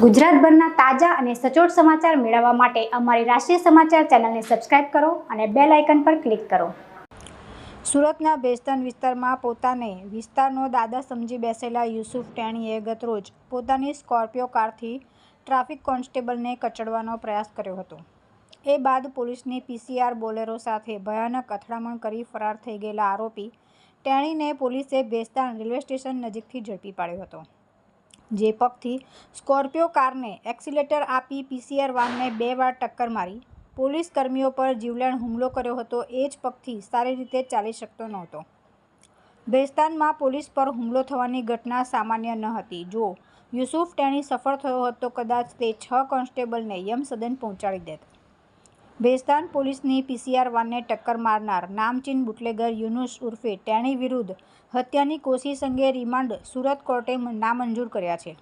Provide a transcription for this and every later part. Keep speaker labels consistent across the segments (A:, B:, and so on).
A: ગુજરાતભરના તાજા અને સચોટ સમાચાર મેળવવા માટે અમારી રાષ્ટ્રીય સમાચાર ચેનલને સબસ્ક્રાઇબ કરો અને બેલ આઇકન પર ક્લિક કરો. સુરતના બેસ્તન વિસ્તારમાં પોતાને વિસ્તારનો દાદા સમજી બેસેલા યુસુફ ટેણીએ ગતરોજ પોતાની સ્કોર્પિયો કારથી ટ્રાફિક કોન્સ્ટેબલને કચડવાનો પ્રયાસ કર્યો હતો. એ બાદ પોલીસની પીસીઆર બોલેરો સાથે ભયાનક અથડામણ કરી ફરાર થઈ ગયેલા આરોપી ટેણીને પોલીસે ભેસ્તાન રેલવે સ્ટેશન નજીકથી ઝડપી પાડ્યો હતો. જે પગથી સ્કોર્પિયો કારને એક્સિલેટર આપી પીસીઆર વાનને બે વાર ટક્કર મારી. પોલીસ કર્મીઓ પર જીવલેણ હુમલો કર્યો હતો, એ જ પગથી સારી રીતે ચાલી શકતો નહોતો. ભેસ્તાનમાં પોલીસ પર હુમલો થવાની ઘટના સામાન્ય ન હતી. જો યુસુફ ટેણી સફળ થયો હતો કદાચ તે છ કોન્સ્ટેબલને યમસદન પહોંચાડી દેત. ભેસ્તાન પોલીસની પીસીઆર વાનને ટક્કર મારનાર નામચીન બુટલેગર યુનુસ ઉર્ફે ટેણી વિરુદ્ધ હત્યાની કોશિશ અંગે રિમાન્ડ સુરત કોર્ટે નામંજૂર કર્યા છે.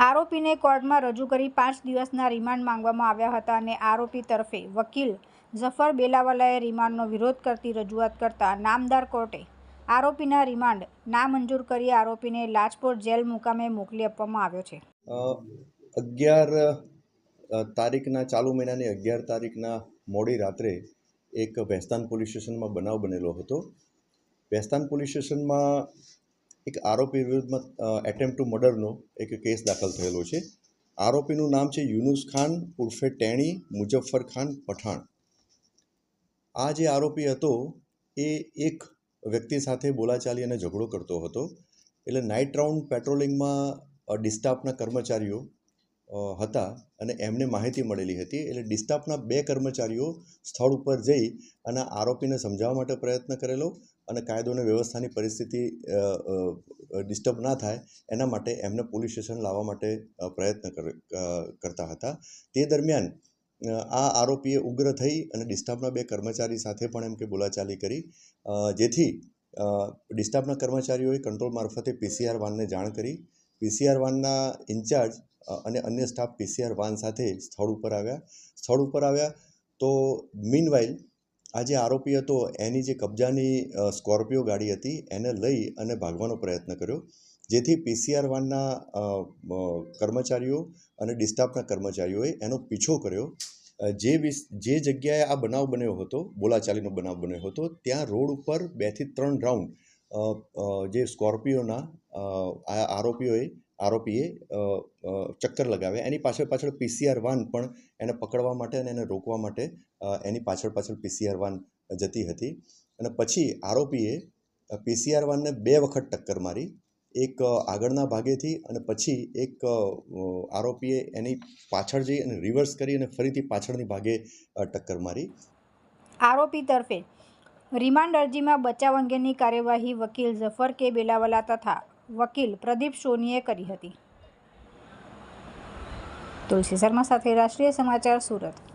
A: આરોપીને કોર્ટમાં રજૂ કરી પાંચ દિવસના રિમાન્ડ માંગવામાં આવ્યા હતા અને આરોપી તરફે વકીલ ઝફર બેલાવાલાએ રિમાન્ડનો વિરોધ કરતી રજૂઆત કરતા નામદાર કોર્ટે આરોપીના રિમાન્ડ નામંજૂર કરી આરોપીને લાજપોર જેલ મુકામે મોકલી આપવામાં આવ્યો છે.
B: અગિયાર તારીખના ચાલુ મહિનાની અગિયાર તારીખના મોડી રાત્રે એક ભેસ્તાન પોલીસ સ્ટેશનમાં બનાવ બનેલો હતો. ભેસ્તાન પોલીસ સ્ટેશનમાં એક આરોપી વિરુદ્ધમાં એટેમ્પ ટુ મર્ડરનો એક કેસ દાખલ થયેલો છે. આરોપીનું નામ છે યુનુસ ખાન ઉર્ફે ટેણી મુજફ્ફર ખાન પઠાણ. આ જે આરોપી હતો, એ એક વ્યક્તિ સાથે બોલાચાલી અને ઝઘડો કરતો હતો. એટલે નાઇટ રાઉન્ડ પેટ્રોલિંગમાં ડિસ્ટાફના કર્મચારીઓ હતા અને એમને માહિતી મળેલી હતી. એટલે ડિસ્ટાફના બે કર્મચારીઓ સ્થળ ઉપર જઈ અને આરોપીને સમજાવવા માટે પ્રયત્ન કરેલો અને કાયદો અને વ્યવસ્થાની પરિસ્થિતિ ડિસ્ટર્બ ના થાય એના માટે એમને પોલીસ સ્ટેશન લાવવા માટે પ્રયત્ન કર- કરતા હતા. તે દરમિયાન આ આરોપીએ ઉગ્ર થઈ અને ડિસ્ટાફના બે કર્મચારી સાથે પણ એમ કે બોલાચાલી કરી. જેથી ડિસ્ટાફના કર્મચારીઓએ કંટ્રોલ મારફતે પીસીઆર વાનને જાણ કરી. પીસીઆર વાનના ઇન્ચાર્જ અને અન્ય સ્ટાફ પીસીઆર વાન સાથે સ્થળ ઉપર આવ્યા. સ્થળ ઉપર આવ્યા તો મીનવાઇલ આ જે આરોપી હતો, એની જે કબજાની સ્કોર્પિયો ગાડી હતી, એને લઈ અને ભાગવાનો પ્રયત્ન કર્યો. જેથી પીસીઆર વાનના કર્મચારીઓ અને ડિસ્ટાફના કર્મચારીઓએ એનો પીછો કર્યો. જે જે જગ્યાએ આ બનાવ બન્યો હતો, બોલાચાલીનો બનાવ બન્યો હતો, ત્યાં રોડ ઉપર બેથી ત્રણ રાઉન્ડ જે સ્કોર્પિયોના આ આરોપીઓએ આરોપીએ ચક્કર લગાવ્યા. એની પાછળ પાછળ પીસીઆર વાન પણ એને પકડવા માટે અને એને રોકવા માટે એની પાછળ પાછળ પીસીઆર વાન જતી હતી. અને પછી આરોપીએ પીસીઆર વાનને બે વખત ટક્કર મારી. એક આગળના ભાગેથી અને પછી એક આરોપીએ એની પાછળ જઈ અને રિવર્સ કરી અને ફરીથી પાછળની ભાગે ટક્કર મારી.
A: આરોપી તરફે રિમાન્ડ અરજીમાં બચાવ અંગેની કાર્યવાહી વકીલ ઝફર કે બેલાવાલા તથા વકીલ પ્રદીપ સોનીએ કરી હતી. તુલસી શર્મા સાથે રાષ્ટ્રીય સમાચાર સુરત.